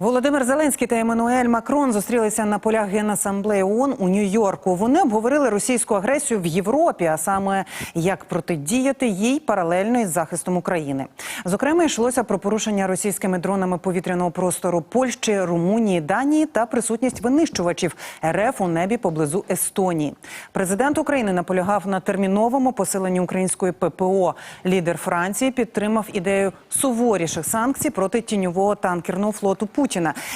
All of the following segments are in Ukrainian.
Володимир Зеленський та Еммануель Макрон зустрілися на полях Генасамблеї ООН у Нью-Йорку. Вони обговорили російську агресію в Європі, а саме як протидіяти їй паралельно із захистом України. Зокрема, йшлося про порушення російськими дронами повітряного простору Польщі, Румунії, Данії та присутність винищувачів РФ у небі поблизу Естонії. Президент України наполягав на терміновому посиленні української ППО. Лідер Франції підтримав ідею суворіших санкцій проти тіньового танкерного флоту Путіна,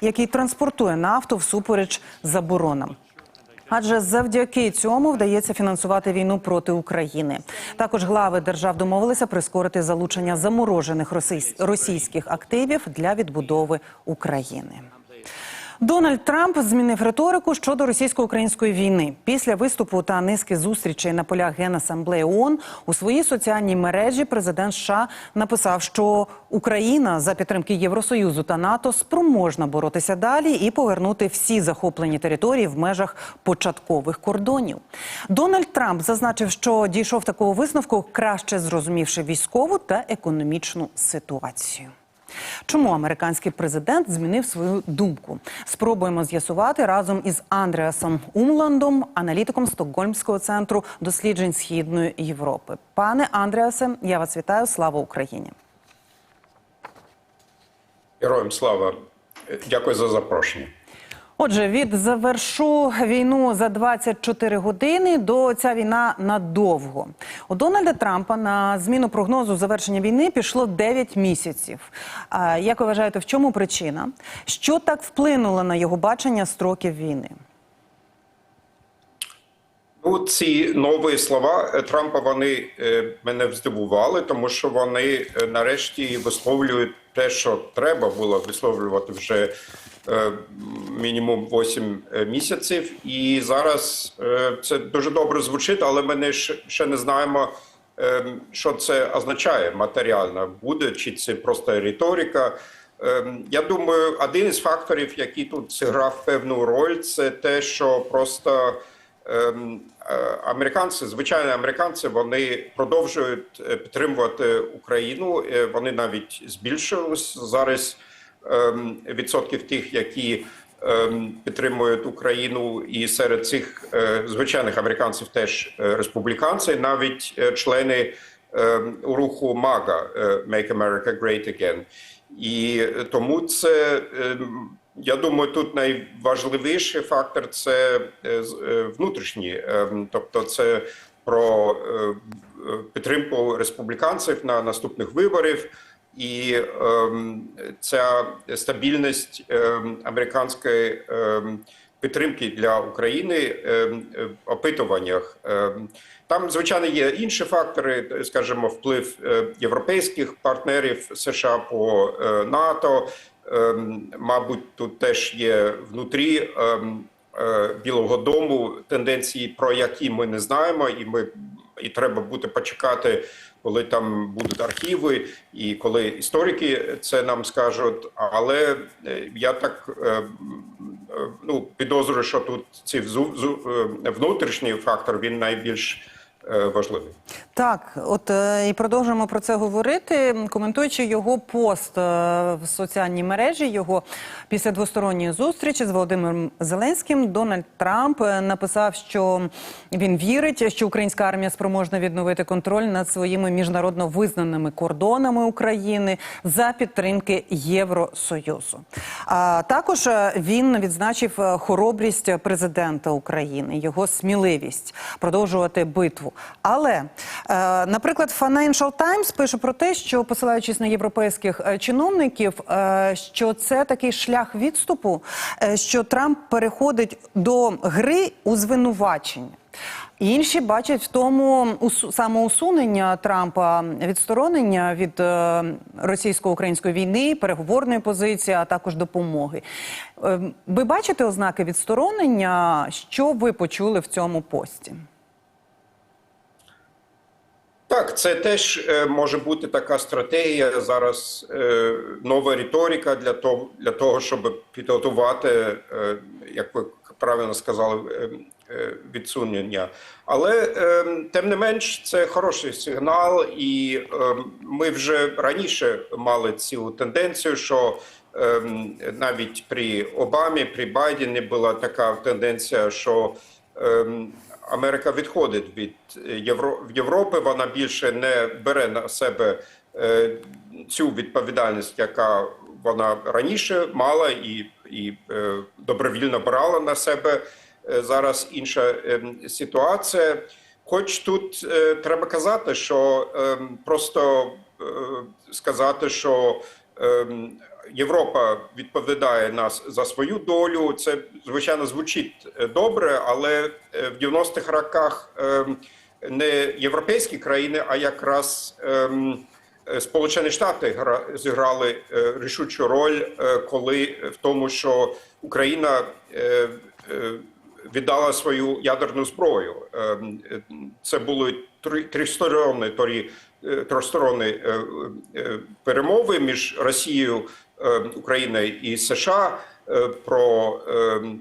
який транспортує нафту всупереч заборонам. Адже завдяки цьому вдається фінансувати війну проти України. Також глави держав домовилися прискорити залучення заморожених російсь- російських активів для відбудови України. Дональд Трамп змінив риторику щодо російсько-української війни. Після виступу та низки зустрічей на полях Генасамблеї ООН у своїй соціальній мережі президент США написав, що Україна за підтримки Євросоюзу та НАТО спроможна боротися далі і повернути всі захоплені території в межах початкових кордонів. Дональд Трамп зазначив, що дійшов такого висновку, краще зрозумівши військову та економічну ситуацію. Чому американський президент змінив свою думку? Спробуємо з'ясувати разом із Андреасом Умландом, аналітиком Стокгольмського центру досліджень Східної Європи. Пане Андреасе, я вас вітаю. Слава Україні! Героям слава. Дякую за запрошення. Отже, від завершу війну за 24 години до ця війна надовго. У Дональда Трампа на зміну прогнозу завершення війни пішло 9 місяців. Як ви вважаєте, в чому причина? Що так вплинуло на його бачення строків війни? Ну, ці нові слова е, Трампа вони е, мене здивували, тому що вони е, нарешті висловлюють те, що треба було висловлювати вже мінімум 8 місяців. І зараз е, це дуже добре звучить, але ми не ще, не знаємо, е, що це означає матеріально. Буде чи це просто риторика. Я думаю, один із факторів, який тут зіграв певну роль, це те, що просто е, американці, звичайно, американці, вони продовжують е, підтримувати Україну. Е, Вони навіть збільшились зараз відсотків тих, які ем, підтримують Україну, і серед цих е, звичайних американців теж е, республіканці, навіть е, члени ем, руху МАГА Make America Great Again. І тому це ем, я думаю, тут найважливіший фактор це ем, тобто це про підтримку республіканців на наступних виборів. І ем, ця стабільність ем, американської ем, підтримки для України е, в опитуваннях. Там, звичайно, є інші фактори, скажімо, вплив е, європейських партнерів США по е, НАТО. Мабуть, тут теж є внутрі е, Білого Дому тенденції, про які ми не знаємо, і ми і треба буде почекати, коли там будуть архіви, і коли історики це нам скажуть. Але е, я так е, е, ну підозрюю, що тут е, внутрішній фактор він найбільш важливий. Так, от е, і продовжуємо про це говорити, коментуючи його пост е, в соціальній мережі. Його після двосторонньої зустрічі з Володимиром Зеленським Дональд Трамп е, написав, що він вірить, що українська армія спроможна відновити контроль над своїми міжнародно визнаними кордонами України за підтримки Євросоюзу. А також е, він відзначив е, хоробрість президента України, його сміливість продовжувати битву. Але, е, наприклад, Financial Times пише про те, що посилаючись на європейських е, чиновників, е, що це такий шлях відступу, що Трамп переходить до гри у звинувачення. Інші бачать в тому самоусунення Трампа, відсторонення від російсько-української війни, переговорної позиції, а також допомоги. Ви бачите ознаки відсторонення? Що ви почули в цьому пості? Так, це теж е, може бути така стратегія зараз. Е, нова риторика для того, для того, щоб підготувати, е, як ви правильно сказали, відсунення. Але тим не менш, це хороший сигнал, і ми вже раніше мали цю тенденцію, що навіть при Обамі, при Байдені була така тенденція, що Америка відходить від Євро... Європи. Вона більше не бере на себе е, цю відповідальність, яка вона раніше мала і, і е, добровільно брала на себе. Е, Зараз інша ем, ситуація. Хоч тут е, треба казати, що ем, просто е, сказати, що Європа відповідає нас за свою долю. Це звичайно звучить е, добре, але е, в 90-х роках ем, не європейські країни, а якраз ем, е, Сполучені Штати гра- зіграли рішучу роль, коли в тому, що Україна віддала свою ядерну зброю. Ем, Це були три тристоронні торі е, тристоронні е, е, перемови між Росією, е, Україною і США про ем,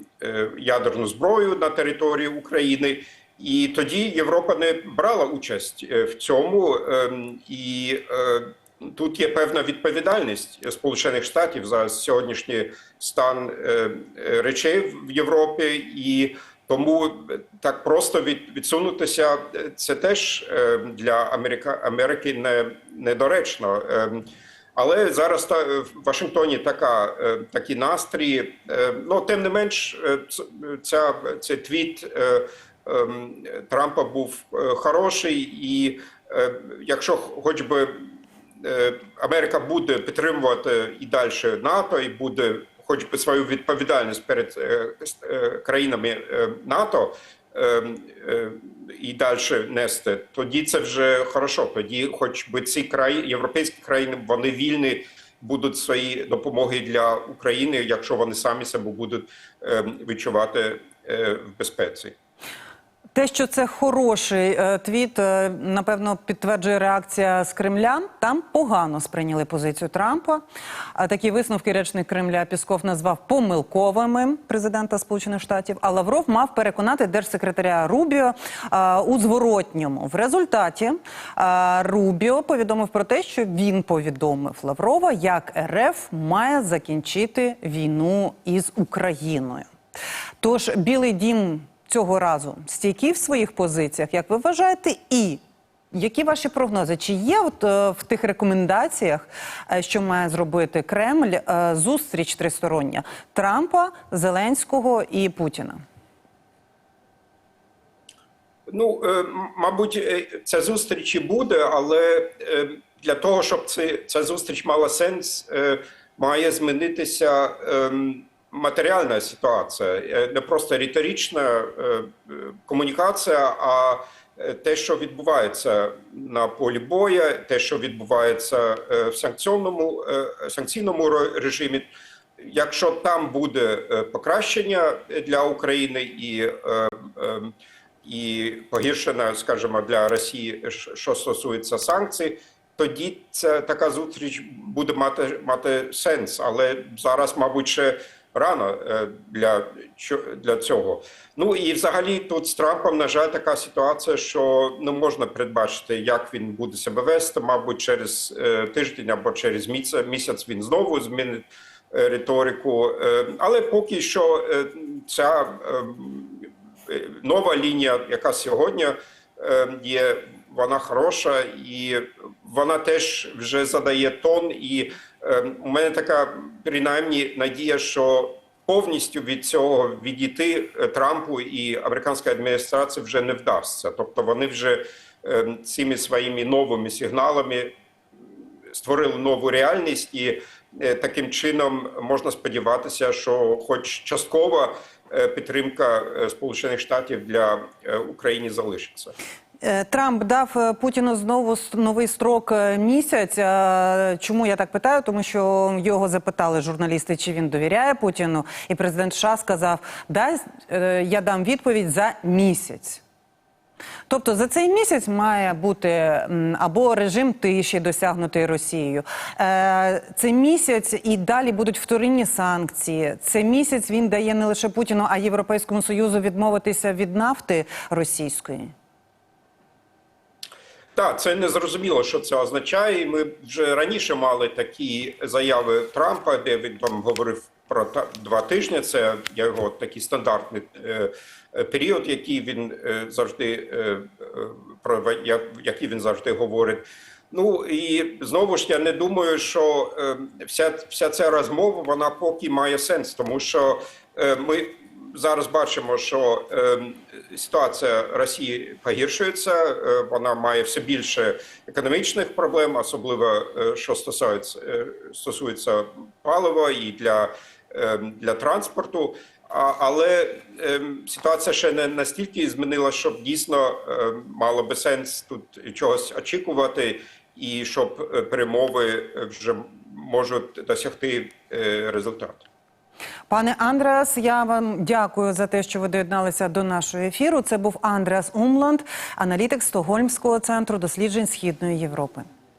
ядерну зброю на території України. І тоді Європа не брала участь в цьому, ем, і тут є певна відповідальність Сполучених Штатів за сьогоднішній стан е, е, речей в Європі, і тому так просто відсунутися е, це теж е, для Америки не, недоречно. Але зараз та, в Вашингтоні така, е, такі настрої. Е, Ну, тим не менш, е, ця, цей твіт е, Трампа був е, хороший, і е, якщо хоч би е, Америка буде підтримувати і далі НАТО, і буде хоч би свою відповідальність перед е, е, країнами е, НАТО. е, е, І далі нести, тоді це вже хорошо. Тоді, хоч би ці країни, європейські країни, вони вільні будуть свої допомоги для України, якщо вони самі себе будуть е, відчувати е, в безпеці. Те, що це хороший е, твіт, е, напевно, підтверджує реакція з Кремля. Там погано сприйняли позицію Трампа. А такі висновки речник Кремля Пісков назвав помилковими президента Сполучених Штатів. А Лавров мав переконати держсекретаря Рубіо е, у зворотньому. В результаті Рубіо повідомив про те, що він повідомив Лаврова, як РФ має закінчити війну із Україною. Тож Білий Дім цього разу стійкий в своїх позиціях, як ви вважаєте, і які ваші прогнози? Чи є от, е, в тих рекомендаціях, е, що має зробити Кремль, е, зустріч тристороння Трампа, Зеленського і Путіна? Ну, мабуть, ця зустріч і буде, але для того, щоб ця зустріч мала сенс, має змінитися ем, матеріальна ситуація, Е, не просто риторична е, е, комунікація, а те, що відбувається на полі боя, те, що відбувається в санкційному ро- режимі. Якщо там буде покращення для України і е, е, і погіршена, скажімо, для Росії, що стосується санкцій, тоді ця така зустріч буде мати мати сенс. Але зараз, мабуть, ще рано е, для для цього. Ну і взагалі тут з Трампом, на жаль, така ситуація, що не можна передбачити, як він буде себе вести. Мабуть, через е, тиждень або через місяць, він знову змінить е, риторику. Але поки що ця нова лінія, яка сьогодні є, вона хороша, і вона теж вже задає тон. І у мене така принаймні надія, що повністю від цього відійти е, Трампу і американській адміністрації вже не вдасться. Тобто вони вже е, цими своїми новими сигналами створили нову реальність, і е, таким чином можна сподіватися, що, хоч часткова е, підтримка е, Сполучених Штатів для е, України залишиться. Е, Трамп дав е, Путіну знову новий строк е, місяць. Чому я так питаю? Тому що його запитали журналісти, чи він довіряє Путіну, і президент США сказав: дай е, я дам відповідь за місяць. Тобто за цей місяць має бути або режим тиші досягнутий Росією. Це місяць і далі будуть вторинні санкції. Це місяць він дає не лише Путіну, а й Європейському Союзу відмовитися від нафти російської. Так, це не зрозуміло, що це означає. Ми вже раніше мали такі заяви Трампа, де він там говорив про два тижні. Це його такий стандартний е, е, період, який він е, завжди е, про який він завжди говорить. Ну і знову ж я не думаю, що вся, вся ця розмова вона поки має сенс, тому що ми зараз бачимо, що е, ситуація Росії погіршується. е, вона має все більше економічних проблем, особливо е, що стосується, стосується палива і для, для транспорту. А, але е, ситуація ще не настільки змінила, щоб дійсно е, мало би сенс тут чогось очікувати, і щоб перемови вже можуть досягти е, результату. Пане Андреас, я вам дякую за те, що ви доєдналися до нашого ефіру. Це був Андреас Умланд, аналітик Стокгольмського центру досліджень Східної Європи.